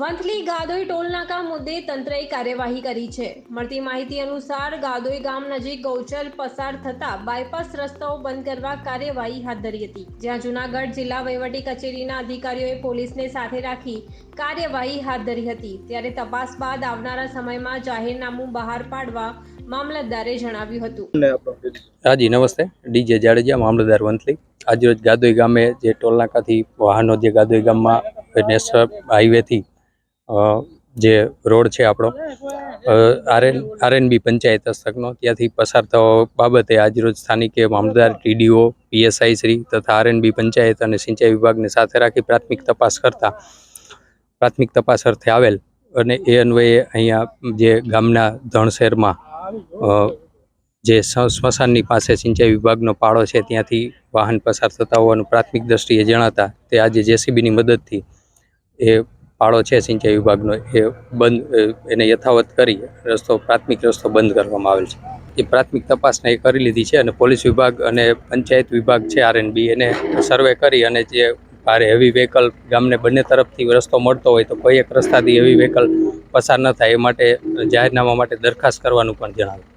વંથલી ગાદોઈ ટોલનાકા મુદ્દે તંત્રએ કાર્યવાહી કરી છે. મળતી માહિતી અનુસાર ગાદોઈ ગામ નજીક ગૌચર પસાર થતા બાયપાસ રસ્તાઓ બંધ કરવા કાર્યવાહી હાથ ધરી હતી. જ્યાં જૂનાગઢ જિલ્લા વહીવટી કચેરીના અધિકારીઓએ પોલીસને સાથે રાખી કાર્યવાહી હાથ ધરી હતી. ત્યારે તપાસ બાદ આવનારા સમયમાં જાહેરનામું બહાર પાડવા મામલતદારે જણાવ્યું હતું. હાજી નમસ્તે. ડીજે જાડેજા મામલતદાર વંથલી. આજરોજ ગાદોઈ ગામે જે ટોલનાકાથી વાહનો જે ગાદોઈ ગામમાં નેશનલ હાઈવેથી જે રોડ છે આપણો આરએન આરએનબી પંચાયત હસ્તકનો, ત્યાંથી પસાર થવા બાબતે આજરોજ સ્થાનિકે મામલતદાર ટીડીઓ પીએસઆઈ શ્રી તથા આરએનબી પંચાયત અને સિંચાઈ વિભાગને સાથે રાખી પ્રાથમિક તપાસ કરતા, પ્રાથમિક તપાસ અર્થે આવેલ અને એ અન્વયે અહીંયા જે ગામના ધણશેરમાં જે સ્મશાનની પાસે સિંચાઈ વિભાગનો પાળો છે ત્યાંથી વાહન પસાર થતા હોવાનું પ્રાથમિક દ્રષ્ટિએ જણાતા, તે આજે જેસીબીની મદદથી એ પાળો છે, સિંચાઈ વિભાગનો, એ બંધ, એને યથાવત કરી રસ્તો, પ્રાથમિક રસ્તો બંધ કરવામાં આવેલ છે. એ પ્રાથમિક તપાસને એ કરી લીધી છે અને પોલીસ વિભાગ અને પંચાયત વિભાગ છે, આરએનબી, એને સર્વે કરી અને જે ભારે હેવી વ્હીકલ ગામને બંને તરફથી રસ્તો મળતો હોય તો કોઈ એક રસ્તાથી હેવી વ્હીકલ પસાર ન થાય, એ માટે જાહેરનામા માટે દરખાસ્ત કરવાનું પણ જણાવ્યું.